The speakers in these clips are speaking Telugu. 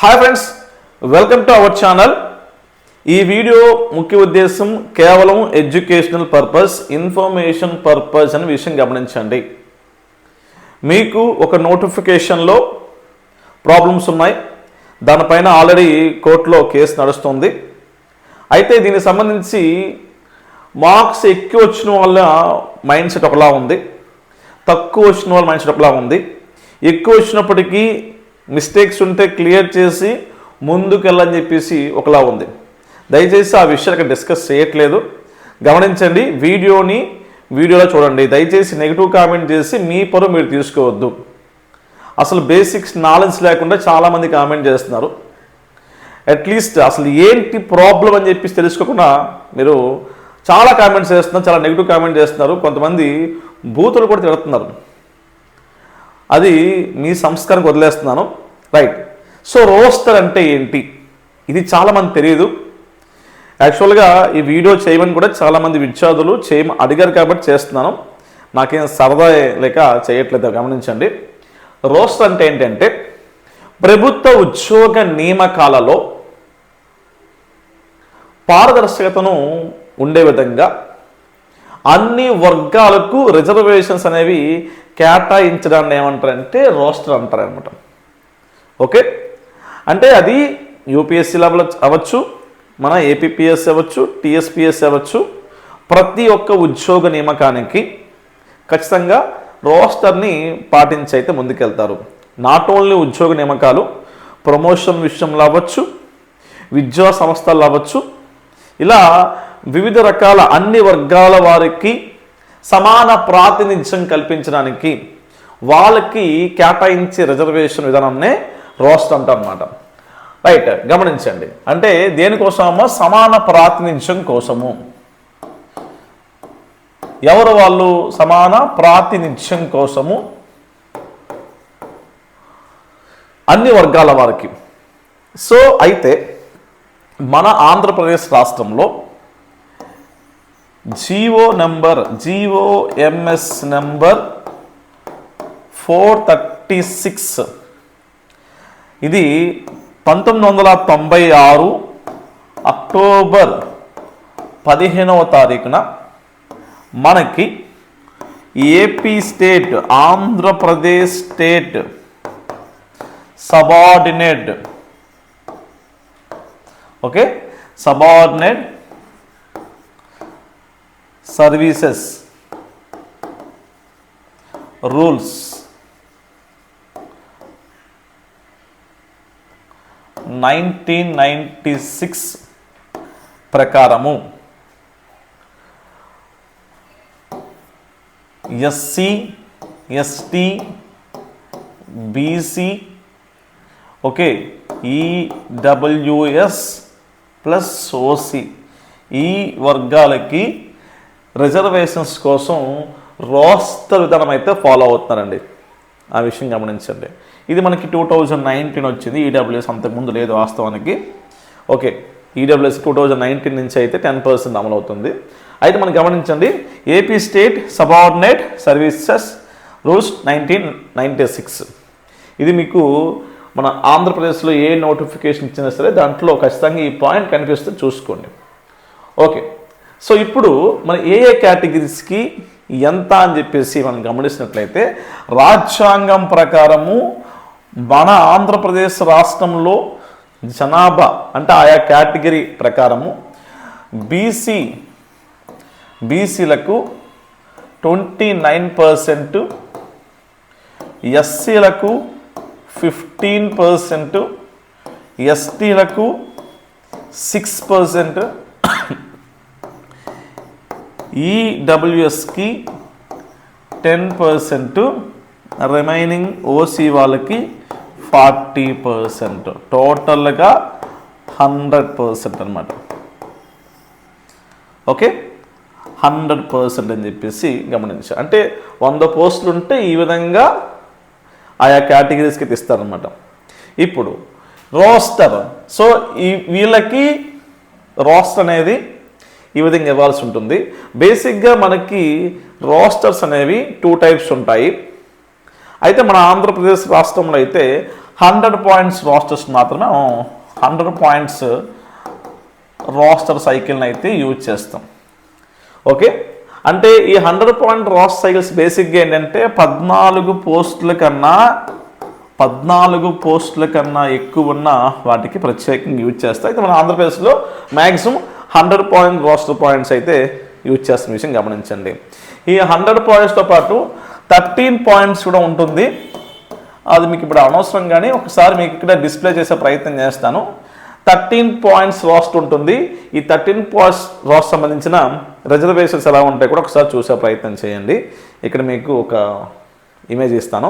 Hi friends welcome to our channel ఈ వీడియో ముఖ్య ఉద్దేశం కేవలం ఎడ్యుకేషనల్ పర్పస్ ఇన్ఫర్మేషన్ పర్పస్ అనే విషయం గమనించండి. మీకు ఒక నోటిఫికేషన్లో ప్రాబ్లమ్స్ ఉన్నాయి. దానిపైన ఆల్రెడీ కోర్టులో కేసు నడుస్తుంది. అయితే దీనికి సంబంధించి మార్క్స్ ఎక్కువ వచ్చిన వాళ్ళ మైండ్ సెట్ ఒకలా ఉంది. తక్కువ వచ్చిన వాళ్ళ మైండ్ సెట్ ఒకలా ఉంది. ఎక్కువ వచ్చినప్పటికీ మిస్టేక్స్ ఉంటే క్లియర్ చేసి ముందుకెళ్ళని చెప్పేసి ఒకలా ఉంది. దయచేసి ఆ విషయాలు ఇక్కడ డిస్కస్ చేయట్లేదు. గమనించండి వీడియోని వీడియోలో చూడండి. దయచేసి నెగిటివ్ కామెంట్ చేసి మీ పరు మీరు తీసుకోవద్దు. అసలు బేసిక్స్ నాలెడ్జ్ లేకుండా చాలామంది కామెంట్ చేస్తున్నారు. అట్లీస్ట్ అసలు ఏంటి ప్రాబ్లం అని చెప్పేసి తెలుసుకోకుండా మీరు చాలా కామెంట్స్ చేస్తున్నారు చాలా నెగిటివ్ కామెంట్ చేస్తున్నారు. కొంతమంది బూతులు కూడా తిడుతున్నారు. అది మీ సంస్కారానికి వదిలేస్తున్నాను. రైట్ సో రోస్టర్ అంటే ఏంటి? ఇది చాలామంది తెలియదు యాక్చువల్గా ఈ వీడియో చేయమని కూడా చాలామంది విద్యార్థులు చేయమ అడిగారు కాబట్టి చేస్తున్నాను. నాకేం సరదా లేక చేయట్లేదు గమనించండి. రోస్టర్ అంటే ఏంటంటే ప్రభుత్వ ఉద్యోగ నియామకాలలో పారదర్శకతను ఉండే విధంగా అన్ని వర్గాలకు రిజర్వేషన్స్ అనేవి కేటాయించడాన్ని ఏమంటారంటే రోస్టర్ అంటారు అనమాట ఓకే? అంటే అది యూపీఎస్సీ లెవెల్ అవ్వచ్చు మన ఏపీపీఎస్ అవ్వచ్చు టీఎస్పీఎస్ అవ్వచ్చు ప్రతి ఒక్క ఉద్యోగ నియామకానికి ఖచ్చితంగా రోస్టర్ని పాటించి అయితే ముందుకెళ్తారు. నాట్ ఓన్లీ ఉద్యోగ నియామకాలు ప్రమోషన్ విషయంలో అవ్వచ్చు విద్యా సంస్థలు అవ్వచ్చు ఇలా వివిధ రకాల అన్ని వర్గాల వారికి సమాన ప్రాతినిధ్యం కల్పించడానికి వాళ్ళకి కేటాయించే రిజర్వేషన్ విధానాన్ని రోస్ట్ అంటారన్నమాట రైట్ గమనించండి. అంటే దేనికోసమో సమాన ప్రాతినిధ్యం కోసము. ఎవరు వాళ్ళు? సమాన ప్రాతినిధ్యం కోసము. అన్ని వర్గాల వారికి. సో అయితే మన ఆంధ్రప్రదేశ్ రాష్ట్రంలో GO number GOMS number four thirty six. ఇది పంతొమ్మిది వందల తొంభై ఆరు అక్టోబర్ పదిహేనవ తారీఖున మనకి AP state Andhra Pradesh state subordinate. Okay? Subordinate services rules nineteen ninety six ప్రకారము SC ST BC okay EWS plus OC ఈ వర్గాలకి రిజర్వేషన్స్ కోసం రోస్టర్ విధానం అయితే ఫాలో అవుతున్నారండి. ఆ విషయం గమనించండి. ఇది మనకి టూ థౌజండ్ నైన్టీన్ వచ్చింది. ఈడబ్ల్యూఎస్ అంతకుముందు లేదు వాస్తవానికి. Okay. EWS two thousand nineteen నుంచి అయితే టెన్ పర్సెంట్ అమలవుతుంది అయితే మనం గమనించండి. AP state subordinate services rules nineteen ninety six ఇది మీకు మన ఆంధ్రప్రదేశ్లో ఏ నోటిఫికేషన్ ఇచ్చినా సరే దాంట్లో ఖచ్చితంగా ఈ పాయింట్ కనిపిస్తే చూసుకోండి. ఓకే. సో ఇప్పుడు మన ఏ ఏ కేటగిరీస్కి ఎంత అని చెప్పేసి మనం గమనించినట్లయితే రాజ్యాంగం ప్రకారము మన ఆంధ్రప్రదేశ్ రాష్ట్రంలో జనాభా అంటే ఆయా కేటగిరీ ప్రకారము బీసీ బీసీలకు ట్వంటీ నైన్ పర్సెంట్ ఎస్సీలకు ఫిఫ్టీన్ పర్సెంట్ ఎస్టీలకు సిక్స్ పర్సెంట్ ఈడబ్ల్యూఎస్కి టెన్ పర్సెంట్ రిమైనింగ్ ఓసీ వాళ్ళకి ఫార్టీ పర్సెంట్ టోటల్గా హండ్రెడ్ పర్సెంట్ అనమాట ఓకే హండ్రెడ్ పర్సెంట్ అని చెప్పేసి గమనించాను అంటే వంద పోస్టులు ఉంటే ఈ విధంగా ఆయా కేటగిరీస్కి తీస్తారనమాట ఇప్పుడు రోస్టర్ సో ఈ వీళ్ళకి రోస్టర్ అనేది ఈ విధంగా ఇవ్వాల్సి ఉంటుంది. బేసిక్గా మనకి రోస్టర్స్ అనేవి టూ టైప్స్ ఉంటాయి. అయితే మన ఆంధ్రప్రదేశ్ రాష్ట్రంలో అయితే హండ్రెడ్ పాయింట్స్ రాస్టర్స్ మాత్రమే హండ్రెడ్ పాయింట్స్ రోస్టర్ సైకిల్ని అయితే యూజ్ చేస్తాం. ఓకే అంటే ఈ హండ్రెడ్ పాయింట్ రాస్ సైకిల్స్ బేసిక్గా ఏంటంటే పద్నాలుగు పోస్టుల కన్నా పద్నాలుగు పోస్టుల కన్నా ఎక్కువ ఉన్న వాటికి ప్రత్యేకంగా యూజ్ చేస్తాయి అయితే మన ఆంధ్రప్రదేశ్లో maximum hundred point roster points అయితే యూజ్ చేస్తున్న విషయం గమనించండి. ఈ హండ్రెడ్ పాయింట్స్తో పాటు థర్టీన్ పాయింట్స్ కూడా ఉంటుంది. అది మీకు ఇప్పుడు అనవసరం కానీ ఒకసారి మీకు ఇక్కడ డిస్ప్లే చేసే ప్రయత్నం చేస్తాను. థర్టీన్ పాయింట్స్ రాస్ట్ ఉంటుంది. ఈ థర్టీన్ పాయింట్స్ రాస్ట్ సంబంధించిన రిజర్వేషన్స్ ఎలా ఉంటాయి కూడా ఒకసారి చూసే ప్రయత్నం చేయండి. ఇక్కడ మీకు ఒక ఇమేజ్ ఇస్తాను.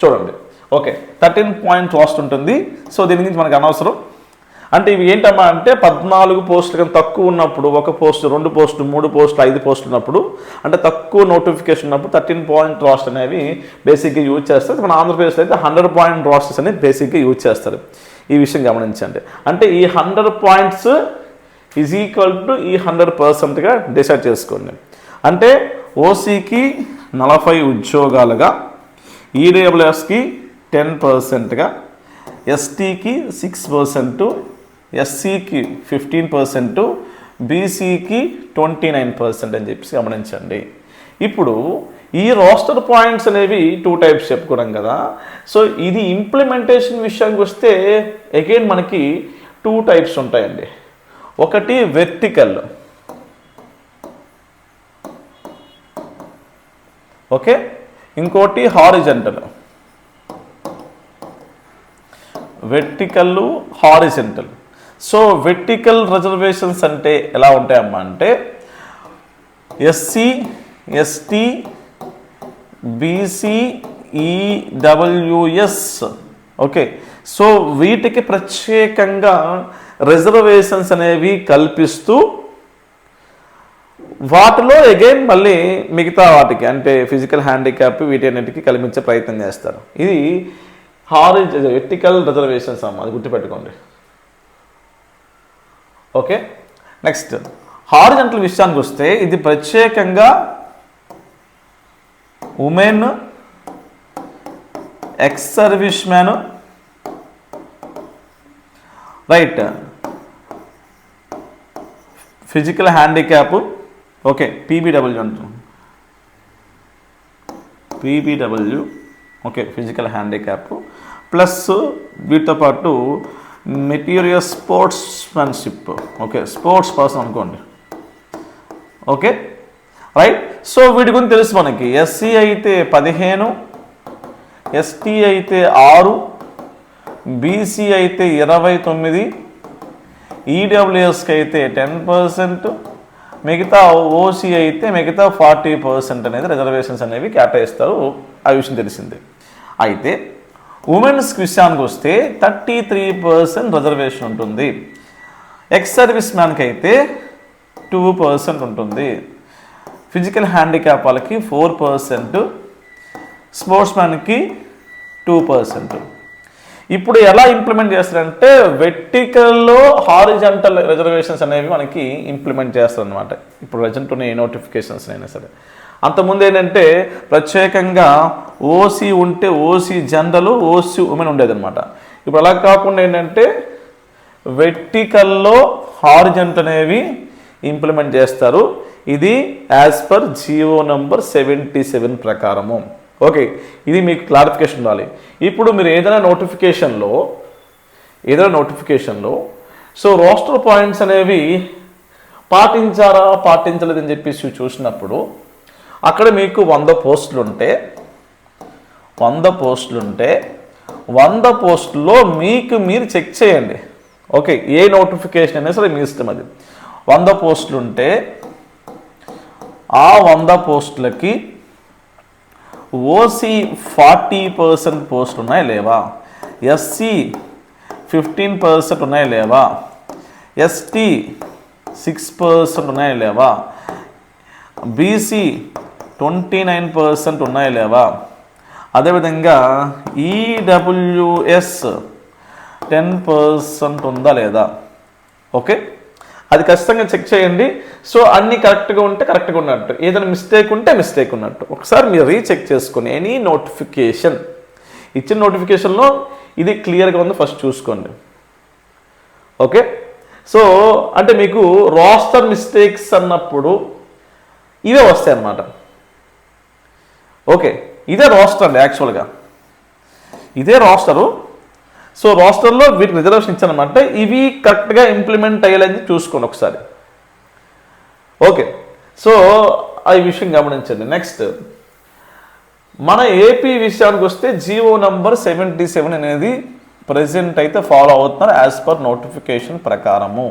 చూడండి. ఓకే. థర్టీన్ పాయింట్ రాస్ట్ ఉంటుంది. సో దీని గురించి మనకు అనవసరం. అంటే ఇవి ఏంటమ్మా అంటే పద్నాలుగు పోస్టులు కానీ తక్కువ ఉన్నప్పుడు ఒక పోస్ట్ రెండు పోస్టులు మూడు పోస్టులు ఐదు పోస్టులు ఉన్నప్పుడు అంటే తక్కువ నోటిఫికేషన్ ఉన్నప్పుడు థర్టీన్ పాయింట్ రాస్ట్ అనేవి బేసిక్గా యూజ్ చేస్తారు. మన ఆంధ్రప్రదేశ్లో అయితే హండ్రెడ్ పాయింట్ రాస్టర్స్ అనేవి బేసిక్గా యూజ్ చేస్తారు. ఈ విషయం గమనించండి. అంటే ఈ hundred points is equal to ఈ హండ్రెడ్ పర్సెంట్గా డిసైడ్ చేసుకోండి. అంటే ఓసీకి నలభై ఉద్యోగాలుగా ఈడబ్ల్యూఎస్కి టెన్ పర్సెంట్గా ఎస్టీకి సిక్స్ పర్సెంట్ ఎస్సీకి ఫిఫ్టీన్ పర్సెంట్ బీసీకి ట్వంటీ నైన్ పర్సెంట్ అని చెప్పేసి గమనించండి. ఇప్పుడు ఈ రోస్టర్ పాయింట్స్ అనేవి టూ టైప్స్ చెప్పుకున్నాం కదా. సో ఇది ఇంప్లిమెంటేషన్ విషయానికి వస్తే అగైన్ మనకి టూ టైప్స్ ఉంటాయండి. ఒకటి వెర్టికల్ ఓకే? ఇంకోటి horizontal vertical horizontal so vertical reservations అంటే ఎలా ఉంటాయమ్మా అంటే SC ST BC EWS okay so వీటికి ప్రత్యేకంగా రిజర్వేషన్స్ అనేవి కల్పిస్తూ వాటిలో అగైన్ మళ్ళీ మిగతా వాటికి అంటే ఫిజికల్ హ్యాండిక్యాప్ వీటన్నిటికీ కల్పించే ప్రయత్నం చేస్తారు. ఇది హారిజ్ వెర్టికల్ రిజర్వేషన్స్ అమ్మ అది గుర్తుపెట్టుకోండి. ఓకే? నెక్స్ట్ హారిజంటల్ విషయానికి వస్తే ఇది ప్రత్యేకంగా women ex service man right physical handicap okay PBW అంటాం. PBW okay physical handicap plus వీటితో పాటు material sportsmanship okay sports person అనుకోండి. ఓకే రైట్ సో వీటి గురించి తెలుసు మనకి. ఎస్సీ అయితే పదిహేను ఎస్టీ అయితే ఆరు బీసీ అయితే ఇరవై తొమ్మిది ఈడబ్ల్యూఎస్కి అయితే టెన్ పర్సెంట్ మిగతా ఓసీ అయితే మిగతా ఫార్టీ పర్సెంట్ అనేది రిజర్వేషన్స్ అనేవి కేటాయిస్తారు. ఆ విషయం తెలిసిందే. అయితే ఉమెన్స్ విషయానికి వస్తే థర్టీ త్రీ పర్సెంట్ రిజర్వేషన్ ఉంటుంది. ఎక్స్ సర్వీస్ మ్యాన్కి అయితే టూ పర్సెంట్ ఉంటుంది. ఫిజికల్ హ్యాండిక్యాప్ వాళ్ళకి ఫోర్ పర్సెంట్. స్పోర్ట్స్ మ్యాన్కి టూ పర్సెంట్. ఇప్పుడు ఎలా ఇంప్లిమెంట్ చేస్తారంటే వెర్టికల్లో హారిజంటల్ రిజర్వేషన్స్ అనేవి మనకి ఇంప్లిమెంట్ చేస్తారనమాట ఇప్పుడు ప్రజెంట్ ఉన్న ఏ నోటిఫికేషన్స్ అయినా సరే. అంతకుముందు ఏంటంటే ప్రత్యేకంగా ఓసీ ఉంటే ఓసీ జనరల్ ఓసీ ఉమెన్ ఉండేదన్నమాట. ఇప్పుడు అలా కాకుండా ఏంటంటే వెర్టికల్లో హార్జెంట్ అనేవి ఇంప్లిమెంట్ చేస్తారు. ఇది as per GO number seventy seven ప్రకారము. ఓకే ఇది మీకు క్లారిఫికేషన్ ఉండాలి. ఇప్పుడు మీరు ఏదైనా నోటిఫికేషన్లో ఏదైనా నోటిఫికేషన్లో సో రోస్టర్ పాయింట్స్ అనేవి పాటించారా పాటించలేదని చెప్పేసి చూసినప్పుడు అక్కడ మీకు వంద పోస్టులు ఉంటే వంద పోస్టులు ఉంటే వంద పోస్టుల్లో మీకు మీరు చెక్ చేయండి. ఓకే ఏ నోటిఫికేషన్ అయినా సరే మీ ఇష్టం అది. వంద పోస్టులు ఉంటే ఆ వంద పోస్టులకి ఓసీ ఫార్టీ పర్సెంట్ పోస్టులు ఉన్నాయా లేవా ఎస్సీ ఫిఫ్టీన్ పర్సెంట్ ఉన్నాయా లేవా? ఎస్టీ సిక్స్ పర్సెంట్ ఉన్నాయా లేవా? బీసీ ట్వంటీ నైన్ పర్సెంట్ ఉన్నాయా లేవా? అదేవిధంగా ఈడబ్ల్యూఎస్ టెన్ పర్సెంట్ ఉందా లేదా? ఓకే? అది ఖచ్చితంగా చెక్ చేయండి. సో అన్నీ కరెక్ట్గా ఉంటే కరెక్ట్గా ఉన్నట్టు. ఏదైనా మిస్టేక్ ఉంటే మిస్టేక్ ఉన్నట్టు. ఒకసారి మీరు రీచెక్ చేసుకుని ఎనీ నోటిఫికేషన్ ఇచ్చిన నోటిఫికేషన్లో ఇది క్లియర్గా ఉంది ఫస్ట్ చూసుకోండి. ఓకే? సో అంటే మీకు రాస్టర్ మిస్టేక్స్ అన్నప్పుడు ఇవే వస్తాయి అన్నమాట ఓకే ఇదే రోస్టర్ అండి యాక్చువల్గా ఇదే రోస్టరు సో రోస్టర్లో వీటికి రిజర్వేషన్ ఇచ్చానమాట ఇవి కరెక్ట్గా ఇంప్లిమెంట్ అయ్యేలని చూసుకోండి ఒకసారి. ఓకే సో ఆ ఈ విషయం గమనించండి. నెక్స్ట్ మన ఏపీ విషయానికి వస్తే జీవో నంబర్ సెవెంటీ సెవెన్ అనేది ప్రజెంట్ అయితే ఫాలో అవుతున్నారు యాజ్ పర్ నోటిఫికేషన్ ప్రకారము.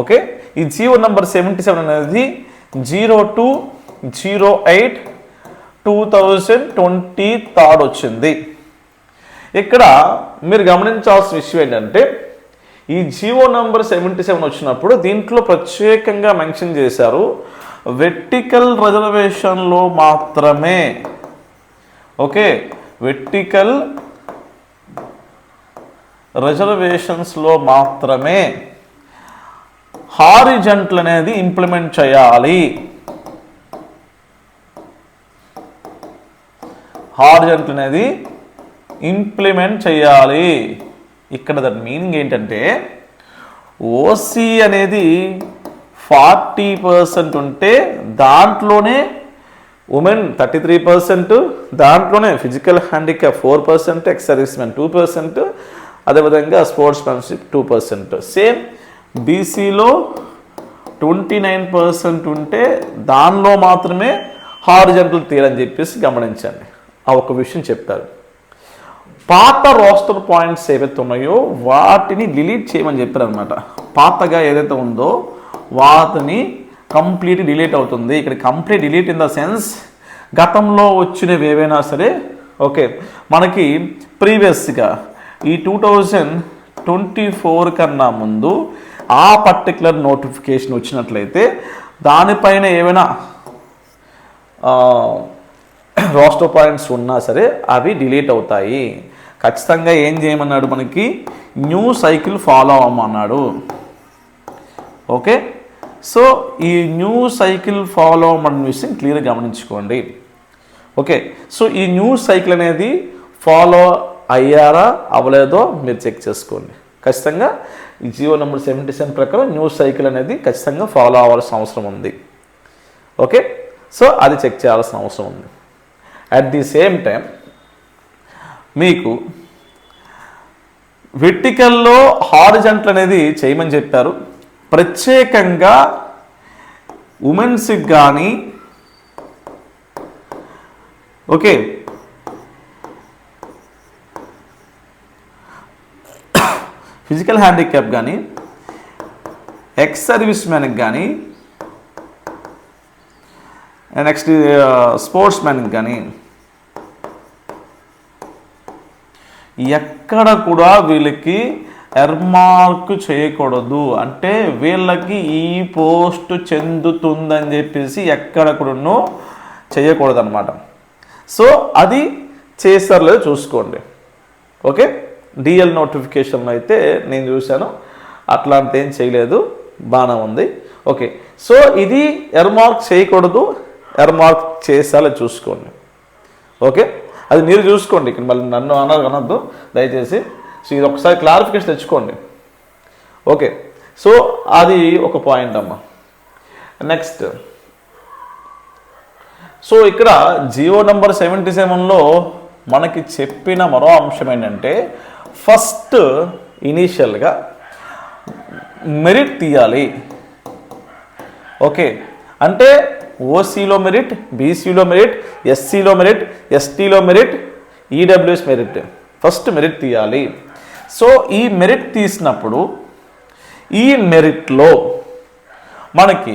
ఓకే ఈ జీవో నంబర్ సెవెంటీ సెవెన్ అనేది zero two zero eight two thousand twenty third వచ్చింది. ఇక్కడ మీరు గమనించాల్సిన విషయం ఏంటంటే ఈ జియో నంబర్ సెవెంటీ సెవెన్ వచ్చినప్పుడు దీంట్లో ప్రత్యేకంగా మెన్షన్ చేశారు వెర్టికల్ రిజర్వేషన్లో మాత్రమే. ఓకే వెర్టికల్ రిజర్వేషన్స్లో మాత్రమే. హారిజంట్లు అనేది ఇంప్లిమెంట్ చేయాలి. హారిజంటల్ అనేది ఇంప్లిమెంట్ చేయాలి. ఇక్కడ దాని మీనింగ్ ఏంటంటే ఓసీ అనేది ఫార్టీ పర్సెంట్ ఉంటే దాంట్లోనే ఉమెన్ థర్టీ త్రీ పర్సెంట్ దాంట్లోనే physical handicap four percent ex servicemen two percent అదేవిధంగా sportsmanship two percent same బీసీలో ట్వంటీ నైన్ పర్సెంట్ ఉంటే దానిలో మాత్రమే హారిజంటల్ తీరని చెప్పేసి గమనించండి. ఆ ఒక విషయం చెప్పారు పాత రోస్టర్ పాయింట్స్ ఏవైతే ఉన్నాయో వాటిని డిలీట్ చేయమని చెప్పారు అనమాట పాతగా ఏదైతే ఉందో వాటిని కంప్లీట్ డిలీట్ అవుతుంది. ఇక్కడ complete delete in the sense గతంలో వచ్చినవి ఏవైనా సరే ఓకే మనకి ప్రీవియస్గా ఈ టూ థౌజండ్ ట్వంటీ ఫోర్ కన్నా ముందు ఆ పర్టికులర్ నోటిఫికేషన్ వచ్చినట్లయితే దానిపైన ఏమైనా రోస్టర్ పాయింట్స్ ఉన్నా సరే అవి డిలీట్ అవుతాయి. ఖచ్చితంగా ఏం చేయమన్నాడు మనకి? న్యూ సైకిల్ ఫాలో అవ్వమన్నాడు. ఓకే? సో ఈ న్యూ సైకిల్ ఫాలో అవ్వమన్న విషయం క్లియర్గా గమనించుకోండి. ఓకే? సో ఈ న్యూ సైకిల్ అనేది ఫాలో అయ్యారా? అవ్వలేదో మీరు చెక్ చేసుకోండి. ఖచ్చితంగా జియో నెంబర్ సెవెంటీ సెవెన్ ప్రకారం న్యూ సైకిల్ అనేది ఖచ్చితంగా ఫాలో అవ్వాల్సిన అవసరం ఉంది. ఓకే? సో అది చెక్ చేయాల్సిన అవసరం ఉంది. అట్ ది సేమ్ టైం మీకు వెట్టికల్లో హారిజంట్లు అనేది చేయమని చెప్పారు. ప్రత్యేకంగా ఉమెన్స్కి కానీ ఓకే. ఫిజికల్ హ్యాండిక్యాప్ కానీ ఎక్స్ సర్వీస్ మ్యాన్కి కానీ నెక్స్ట్ స్పోర్ట్స్ మ్యాన్ కానీ ఎక్కడ కూడా వీళ్ళకి ఎర్మార్క్ చేయకూడదు. అంటే వీళ్ళకి ఈ పోస్ట్ చెందుతుందని చెప్పేసి ఎక్కడ కూడాను చేయకూడదు అనమాట సో అది చేస్తారు లేదో చూసుకోండి. ఓకే? డిఎల్ నోటిఫికేషన్లో అయితే నేను చూశాను. అట్లాంటి ఏం చేయలేదు. బాగానే ఉంది. ఓకే. సో ఇది ఎర్మార్క్ చేయకూడదు. ఎర్మార్క్ చేసేలా చూసుకోండి. ఓకే? అది మీరు చూసుకోండి. ఇక్కడ మళ్ళీ నన్ను అన అనొద్దు. దయచేసి. సో ఇది ఒకసారి క్లారిఫికేషన్ తెచ్చుకోండి. ఓకే? సో అది ఒక పాయింట్ అమ్మ. నెక్స్ట్. సో ఇక్కడ జియో నంబర్ సెవెంటీ సెవెన్లో మనకి చెప్పిన మరో అంశం ఏంటంటే ఫస్ట్ ఇనీషియల్గా మెరిట్ తీయాలి. ఓకే? అంటే ఓసీలో మెరిట్ బీసీలో మెరిట్ ఎస్సీలో merit ఎస్టీలో merit EWS merit first merit తీయాలి. సో ఈ మెరిట్ తీసినప్పుడు ఈ మెరిట్లో మనకి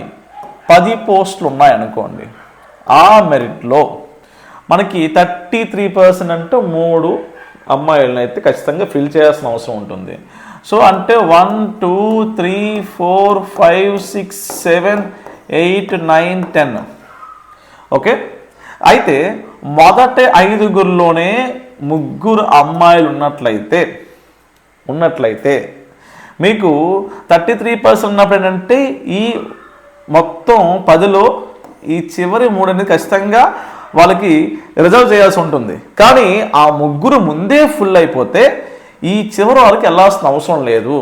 పది పోస్టులు ఉన్నాయనుకోండి ఆ మెరిట్లో మనకి థర్టీ త్రీ పర్సెంట్ అంటే మూడు అమ్మాయిలను అయితే ఖచ్చితంగా ఫిల్ చేయాల్సిన అవసరం ఉంటుంది. సో అంటే one two three four five six seven eight nine ten. Okay? అయితే మొదటి ఐదుగురిలోనే ముగ్గురు అమ్మాయిలు ఉన్నట్లయితే ఉన్నట్లయితే మీకు థర్టీ త్రీ పర్సెంట్ ఉన్నప్పుడు ఏంటంటే ఈ మొత్తం పదిలో ఈ చివరి మూడు అనేది ఖచ్చితంగా వాళ్ళకి రిజర్వ్ చేయాల్సి ఉంటుంది. కానీ ఆ ముగ్గురు ముందే ఫుల్ అయిపోతే ఈ చివరి వాళ్ళకి వెళ్ళాల్సిన అవసరం లేదు.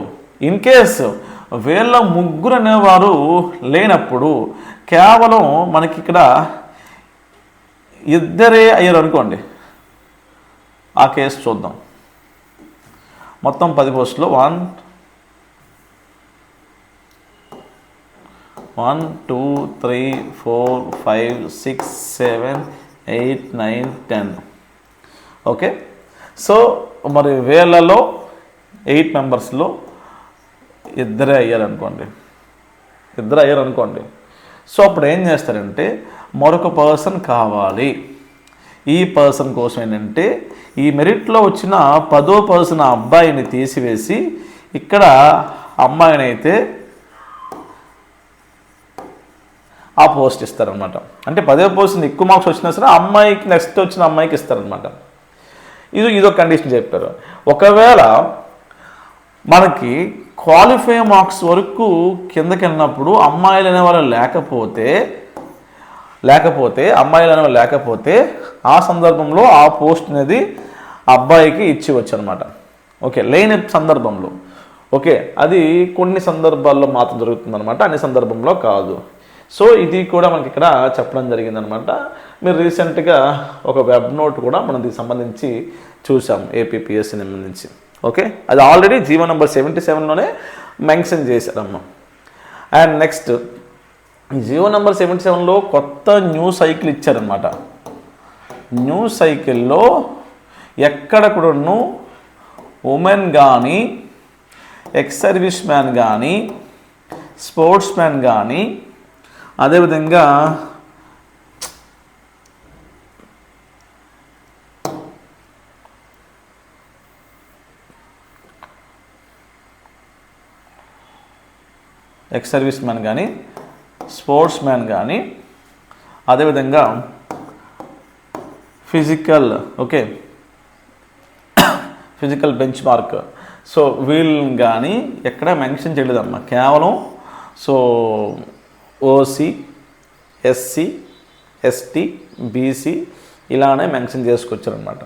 ఇన్ కేస్ వీళ్ళ ముగ్గురు అనేవారు లేనప్పుడు కేవలం మనకి ఇక్కడ ఇద్దరే అయ్యారు అనుకోండి. ఆ కేసు చూద్దాం. మొత్తం పది పోస్టులు. One one two three four five six seven eight nine ten. Okay? So మరి వేలలో ఎయిట్ మెంబర్స్లో ఇద్దరే అయ్యారనుకోండి. ఇద్దరు అయ్యారనుకోండి. సో అప్పుడు ఏం చేస్తారంటే మరొక పర్సన్ కావాలి. ఈ పర్సన్ కోసం ఏంటంటే ఈ మెరిట్లో వచ్చిన పదో పర్సన్ ఆ అబ్బాయిని తీసివేసి ఇక్కడ అమ్మాయిని అయితే ఆ పోస్ట్ ఇస్తారనమాట అంటే పదో పర్సన్ ఎక్కువ మార్క్స్ వచ్చినా సరే అమ్మాయికి నెక్స్ట్ వచ్చిన అమ్మాయికి ఇస్తారనమాట ఇది ఇదో కండిషన్ చెప్పారు. ఒకవేళ మనకి క్వాలిఫై మార్క్స్ వరకు కిందకి వెళ్ళినప్పుడు అమ్మాయిలు అనే వాళ్ళు లేకపోతే లేకపోతే అమ్మాయిలు అనేవాళ్ళు లేకపోతే ఆ సందర్భంలో ఆ పోస్ట్ అనేది అబ్బాయికి ఇచ్చివచ్చు అనమాట ఓకే లేని సందర్భంలో. ఓకే అది కొన్ని సందర్భాల్లో మాత్రం జరుగుతుంది అనమాట అన్ని సందర్భంలో కాదు. సో ఇది కూడా మనకి ఇక్కడ చెప్పడం జరిగిందనమాట. మీరు రీసెంట్గా ఒక వెబ్ నోట్ కూడా మనం దీనికి సంబంధించి చూసాం ఏపీపీఎస్సీ సంబంధించి. ఓకే? అది ఆల్రెడీ జీవో నెంబర్ సెవెంటీ సెవెన్లోనే mention చేశారమ్మ. And next GO number seventy సెవెన్లో కొత్త న్యూ సైకిల్ ఇచ్చారనమాట న్యూ సైకిల్లో ఎక్కడ కూడాను ఉమెన్ కానీ ఎక్స్ సర్వీస్ మ్యాన్ కానీ స్పోర్ట్స్ మ్యాన్ కానీ అదేవిధంగా ఎక్స్ సర్వీస్ మ్యాన్ కానీ స్పోర్ట్స్ మ్యాన్ కానీ అదేవిధంగా physical okay physical benchmark so వీళ్ళని కానీ ఎక్కడ మెన్షన్ చేయలేదమ్మా. కేవలం so OC SC ST BC ఇలానే మెన్షన్ చేసుకొచ్చారనమాట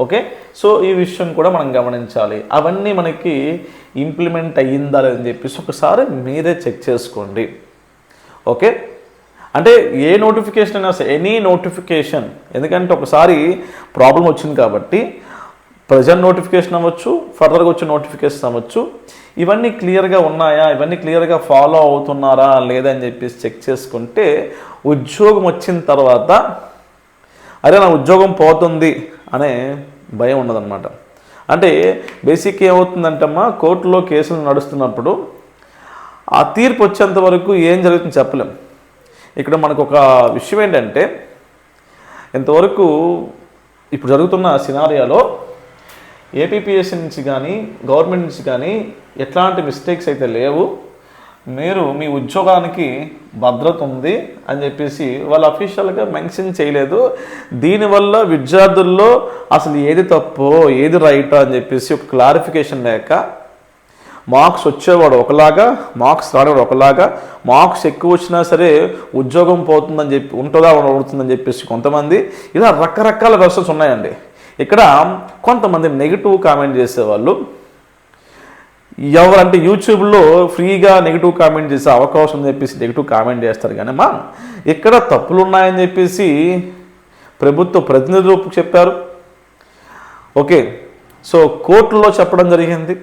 ఓకే సో ఈ విషయం కూడా మనం గమనించాలి. అవన్నీ మనకి ఇంప్లిమెంట్ అయ్యిందా లేదని చెప్పేసి ఒకసారి మీరే చెక్ చేసుకోండి. ఓకే? అంటే ఏ నోటిఫికేషన్ అయినా సరే ఎనీ నోటిఫికేషన్ ఎందుకంటే ఒకసారి ప్రాబ్లం వచ్చింది కాబట్టి ప్రజెంట్ నోటిఫికేషన్ అవ్వచ్చు ఫర్దర్గా వచ్చే నోటిఫికేషన్ అవ్వచ్చు ఇవన్నీ క్లియర్గా ఉన్నాయా ఇవన్నీ క్లియర్గా ఫాలో అవుతున్నారా లేదా అని చెప్పేసి చెక్ చేసుకుంటే ఉద్యోగం వచ్చిన తర్వాత అరే నా ఉద్యోగం పోతుంది అనే భయం ఉండదన్నమాట. అంటే బేసిక్ ఏమవుతుందంటమ్మా కోర్టులో కేసులు నడుస్తున్నప్పుడు ఆ తీర్పు వచ్చేంత వరకు ఏం జరుగుతుందో చెప్పలేం. ఇక్కడ మనకు ఒక విషయం ఏంటంటే ఇంతవరకు ఇప్పుడు జరుగుతున్న సినారియాలో ఏపీపీఎస్సీ నుంచి కానీ గవర్నమెంట్ నుంచి కానీ ఎట్లాంటి మిస్టేక్స్ అయితే లేవు. మీరు మీ ఉద్యోగానికి భద్రత ఉంది అని చెప్పేసి వాళ్ళు అఫీషియల్గా మెన్షన్ చేయలేదు. దీనివల్ల విద్యార్థుల్లో అసలు ఏది తప్పో ఏది రైటో అని చెప్పేసి ఒక క్లారిఫికేషన్ లేక మార్క్స్ వచ్చేవాడు ఒకలాగా మార్క్స్ రానివాడు ఒకలాగా మార్క్స్ ఎక్కువ వచ్చినా సరే ఉద్యోగం పోతుందని చెప్పి ఉంటుందా ఉంటుందని చెప్పేసి కొంతమంది ఇలా రకరకాల వెర్షన్స్ ఉన్నాయండి. ఇక్కడ కొంతమంది నెగిటివ్ కామెంట్ చేసేవాళ్ళు ఎవరంటే యూట్యూబ్లో ఫ్రీగా నెగిటివ్ కామెంట్ చేసే అవకాశం చెప్పేసి నెగిటివ్ కామెంట్ చేస్తారు. కానీ మా ఇక్కడ తప్పులు ఉన్నాయని చెప్పేసి ప్రభుత్వ ప్రతినిధులు చెప్పారు. ఓకే సో కోర్టులో చెప్పడం జరిగింది.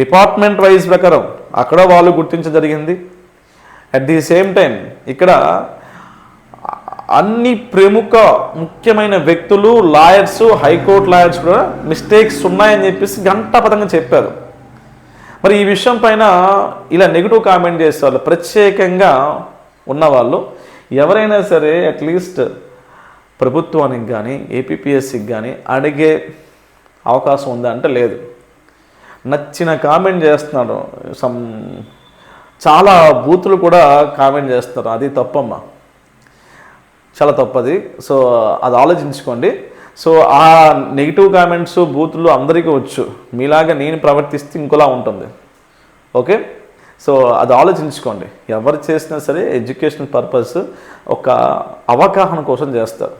డిపార్ట్మెంట్ వైజ్ ప్రకారం అక్కడ వాళ్ళు గుర్తించడం జరిగింది. అట్ ది సేమ్ టైం ఇక్కడ అన్ని ప్రముఖ ముఖ్యమైన వ్యక్తులు లాయర్స్ హైకోర్టు లాయర్స్ కూడా మిస్టేక్స్ ఉన్నాయని చెప్పేసి గంటాపదంగా చెప్పారు. మరి ఈ విషయం పైన ఇలా నెగిటివ్ కామెంట్ చేసేవాళ్ళు ప్రత్యేకంగా ఉన్నవాళ్ళు ఎవరైనా సరే అట్లీస్ట్ ప్రభుత్వానికి కానీ ఏపీపీఎస్సికి కానీ అడిగే అవకాశం ఉందా అంటే లేదు. నచ్చిన కామెంట్ చేస్తున్నాడు సమ్ చాలా బూతులు కూడా కామెంట్ చేస్తారు అది తప్పమ్మా. చాలా తప్పది. సో అది ఆలోచించుకోండి. సో ఆ నెగిటివ్ కామెంట్స్ బూతులు అందరికీ వచ్చు. మీలాగా నేను ప్రవర్తిస్తే ఇంకోలా ఉంటుంది. ఓకే? సో అది ఆలోచించుకోండి. ఎవరు చేసినా సరే ఎడ్యుకేషన్ పర్పస్ ఒక అవగాహన కోసం చేస్తారు.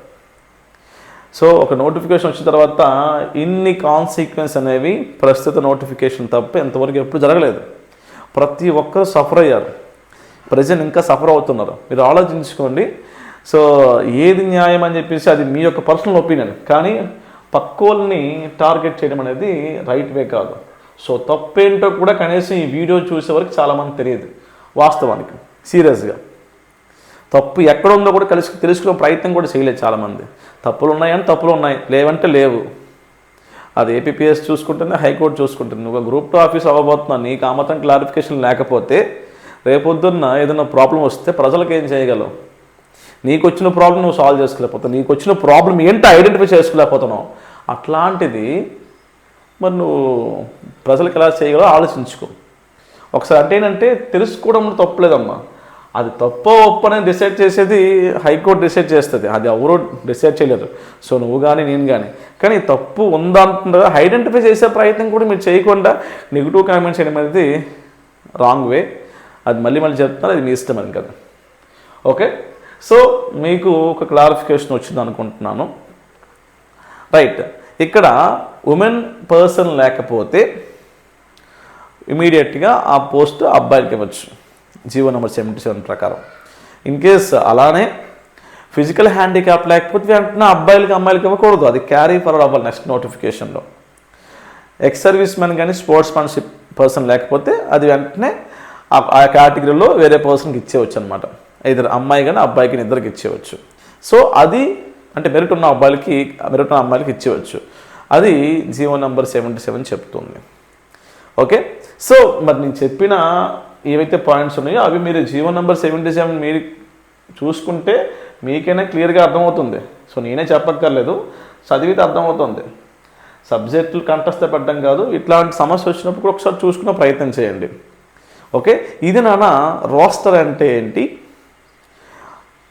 సో ఒక నోటిఫికేషన్ వచ్చిన తర్వాత ఇన్ని కాన్సిక్వెన్స్ అనేవి ప్రస్తుత నోటిఫికేషన్ తప్ప ఇంతవరకు ఎప్పుడు జరగలేదు. ప్రతి ఒక్కరు సఫర్ అయ్యారు. ప్రజెంట్ ఇంకా సఫర్ అవుతున్నారు. మీరు ఆలోచించుకోండి. సో ఏది న్యాయం అని చెప్పేసి అది మీ యొక్క పర్సనల్ ఒపీనియన్. కానీ పక్కోల్ని టార్గెట్ చేయడం అనేది రైట్ వే కాదు. సో తప్పేంటో కూడా కనీసం ఈ వీడియో చూసే వరకు చాలామంది తెలియదు వాస్తవానికి సీరియస్గా. తప్పు ఎక్కడ ఉందో కూడా కలిసి తెలుసుకునే ప్రయత్నం కూడా చేయలేదు చాలామంది. తప్పులు ఉన్నాయని తప్పులు ఉన్నాయి లేవంటే లేవు. అది ఏపీపీఎస్ చూసుకుంటుంది హైకోర్టు చూసుకుంటుంది. నువ్వు గ్రూప్ టూ ఆఫీస్ అవ్వబోతున్నా నీకు ఆ మాత్రం క్లారిఫికేషన్ లేకపోతే రేపొద్దున్న ఏదైనా ప్రాబ్లం వస్తే ప్రజలకు ఏం చేయగలవు? నీకు వచ్చిన ప్రాబ్లం నువ్వు సాల్వ్ చేసుకోలేకపోతావు నీకు వచ్చిన ప్రాబ్లం ఏంటో ఐడెంటిఫై చేసుకోలేకపోతున్నావు? అట్లాంటిది మరి నువ్వు ప్రజలకు ఎలా చేయగలవు ఆలోచించుకో. ఒకసారి అంటే ఏంటంటే తెలుసుకోవడం తప్పలేదమ్మా. అది తప్ప ఒప్పనే డిసైడ్ చేసేది హైకోర్టు డిసైడ్ చేస్తుంది. అది ఎవరో డిసైడ్ చేయలేరు సో నువ్వు కానీ నేను కానీ కానీ తప్పు ఉందా అంటుందా ఐడెంటిఫై చేసే ప్రయత్నం కూడా మీరు చేయకుండా నెగిటివ్ కామెంట్స్ చేయడం అనేది రాంగ్ వే అది మళ్ళీ మళ్ళీ చెప్తున్నారు అది మీ ఇష్టం అని కదా. ఓకే సో మీకు ఒక క్లారిఫికేషన్ వచ్చింది అనుకుంటున్నాను. రైట్ ఇక్కడ ఉమెన్ పర్సన్ లేకపోతే ఇమీడియట్గా ఆ పోస్ట్ అబ్బాయిలకి ఇవ్వచ్చు. జీవో నెంబర్ సెవెంటీ సెవెన్ ప్రకారం. ఇన్ కేస్ అలానే ఫిజికల్ హ్యాండిక్యాప్ లేకపోతే వెంటనే అబ్బాయిలకి అమ్మాయిలకి ఇవ్వకూడదు. అది క్యారీ ఫర్వర్డ్ అవ్వాలి నెక్స్ట్ నోటిఫికేషన్లో ఎక్స్ సర్వీస్ మెన్ కానీ స్పోర్ట్స్ మ్యాన్షిప్ పర్సన్ లేకపోతే అది వెంటనే ఆ- ఆ కేటగిరీలో వేరే పర్సన్కి ఇచ్చేవచ్చు అనమాట ఇద్దరు అమ్మాయి కానీ అబ్బాయికి ఇద్దరికి ఇచ్చేవచ్చు. సో అది అంటే మెరిట్ ఉన్న అబ్బాయిలకి మెరిట్ ఉన్న అమ్మాయిలకి ఇచ్చేవచ్చు. అది జీవో నెంబర్ సెవెంటీ సెవెన్ చెప్తుంది. ఓకే? సో మరి నేను చెప్పిన ఏవైతే పాయింట్స్ ఉన్నాయో అవి మీరు జీవో నెంబర్ సెవెంటీ సెవెన్ మీరు చూసుకుంటే మీకైనా క్లియర్గా అర్థమవుతుంది. సో నేనే చెప్పక్కర్లేదు. చదివితే అర్థమవుతుంది. సబ్జెక్టులు కంఠస్థ పడ్డం కాదు. ఇట్లాంటి సమస్య వచ్చినప్పుడు ఒకసారి చూసుకునే ప్రయత్నం చేయండి. ఓకే? ఇది నాన్న రోస్టర్ అంటే ఏంటి?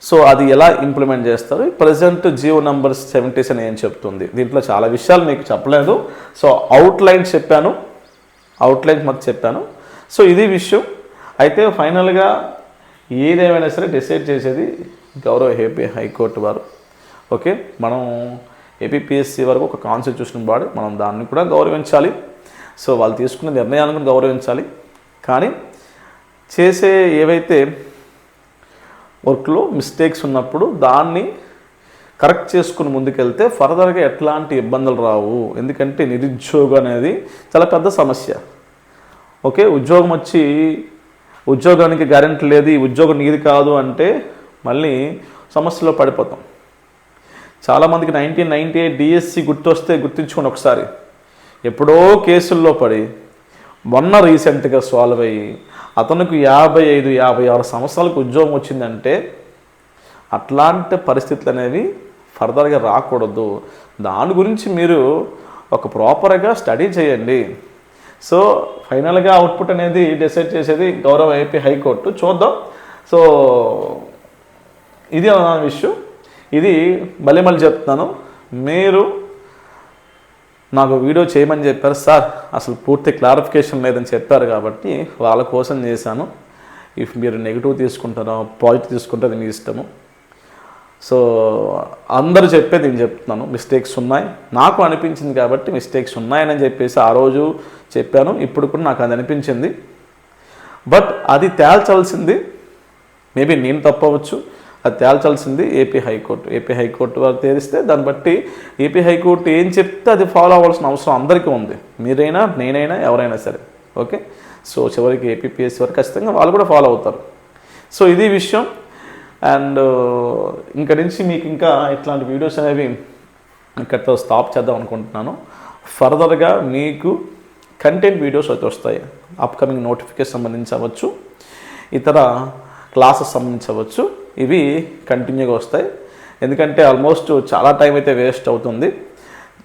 సో అది ఎలా ఇంప్లిమెంట్ చేస్తారు? ప్రజెంట్ జియో నంబర్ సెవెంటీస్ అని ఏం చెప్తుంది? దీంట్లో చాలా విషయాలు మీకు చెప్పలేదు. సో అవుట్లైన్ చెప్పాను. అవుట్లైన్ మాకు చెప్పాను. సో ఇది విషయం. అయితే ఫైనల్గా ఏదేమైనా సరే డిసైడ్ చేసేది గౌరవ ఏపీ హైకోర్టు వారు. ఓకే? మనం ఏపీపీఎస్సీ వరకు ఒక కాన్స్టిట్యూషన్ బాడీ మనం దాన్ని కూడా గౌరవించాలి. సో వాళ్ళు తీసుకున్న నిర్ణయాలను కూడా గౌరవించాలి. కానీ చేసే ఏవైతే వర్క్లో మిస్టేక్స్ ఉన్నప్పుడు దాన్ని కరెక్ట్ చేసుకుని ముందుకెళ్తే ఫర్దర్గా ఎట్లాంటి ఇబ్బందులు రావు. ఎందుకంటే నిరుద్యోగం అనేది చాలా పెద్ద సమస్య. ఓకే? ఉద్యోగం వచ్చి ఉద్యోగానికి గ్యారెంటీ లేదు ఈ ఉద్యోగం నీది కాదు అంటే మళ్ళీ సమస్యలో పడిపోతాం. చాలామందికి నైన్టీన్ నైంటీ ఎయిట్ డిఎస్సి గుర్తొస్తే గుర్తుంచుకోండి ఒకసారి. ఎప్పుడో కేసుల్లో పడి మొన్న రీసెంట్గా సాల్వ్ అయ్యి అతనికి యాభై ఐదు యాభై ఆరు సంవత్సరాలకు ఉద్యోగం వచ్చిందంటే అట్లాంటి పరిస్థితులు అనేవి ఫర్దర్గా రాకూడదు. దాని గురించి మీరు ఒక ప్రాపర్గా స్టడీ చేయండి. సో ఫైనల్గా అవుట్పుట్ అనేది డిసైడ్ చేసేది గౌరవ ఏపీ హైకోర్టు. చూద్దాం. సో ఇది నా విషయం. ఇది మళ్ళీ మళ్ళీ చెప్తున్నాను. మీరు నాకు వీడియో చేయమని చెప్పారు. సార్ అసలు పూర్తి క్లారిఫికేషన్ లేదని చెప్పారు కాబట్టి వాళ్ళ కోసం చేశాను. ఇఫ్ మీరు నెగిటివ్ తీసుకుంటారో పాజిటివ్ తీసుకుంటే అది మీ ఇష్టము. సో అందరూ చెప్పేది నేను చెప్తున్నాను. మిస్టేక్స్ ఉన్నాయి. నాకు అనిపించింది కాబట్టి మిస్టేక్స్ ఉన్నాయని చెప్పేసి ఆ రోజు చెప్పాను. ఇప్పుడు కూడా నాకు అది అనిపించింది. బట్ అది తేల్చాల్సింది మేబీ నేను తప్పవచ్చు అది తేల్చాల్సింది AP high court. AP high court వారు తేలిస్తే దాన్ని బట్టి ఏపీ హైకోర్టు ఏం చెప్తే అది ఫాలో అవ్వాల్సిన అవసరం అందరికీ ఉంది. మీరైనా నేనైనా ఎవరైనా సరే. ఓకే? సో చివరికి ఏపీపీఎస్సీ వరకు ఖచ్చితంగా వాళ్ళు కూడా ఫాలో అవుతారు. సో ఇది విషయం. అండ్ ఇంక నుంచి మీకు ఇంకా ఇట్లాంటి వీడియోస్ అనేవి ఇక్కడితో స్టాప్ చేద్దాం అనుకుంటున్నాను. ఫర్దర్గా మీకు కంటెంట్ వీడియోస్ అయితే వస్తాయి. అప్కమింగ్ నోటిఫికేషన్ సంబంధించవచ్చు. ఇతర క్లాసెస్ సంబంధించవచ్చు. ఇవి కంటిన్యూగా వస్తాయి. ఎందుకంటే ఆల్మోస్ట్ చాలా టైం అయితే వేస్ట్ అవుతుంది.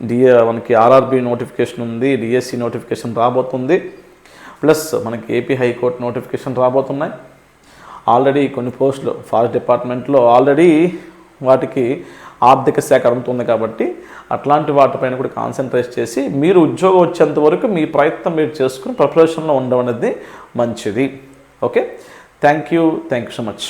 డిఏ uh, మనకి ఆర్ఆర్బి నోటిఫికేషన్ ఉంది డిఎస్సి నోటిఫికేషన్ రాబోతుంది. ప్లస్ మనకి ఏపీ హైకోర్టు నోటిఫికేషన్ రాబోతున్నాయి. ఆల్రెడీ కొన్ని పోస్టులు ఫారెస్ట్ డిపార్ట్మెంట్లో ఆల్రెడీ వాటికి ఆర్థిక శాఖ అడుగుతుంది కాబట్టి అట్లాంటి వాటిపైన కూడా కాన్సన్ట్రేట్ చేసి మీరు ఉద్యోగం వచ్చేంత వరకు మీ ప్రయత్నం మీరు చేసుకుని ప్రిపరేషన్లో ఉండడం అనేది మంచిది. Okay thank you thank you so much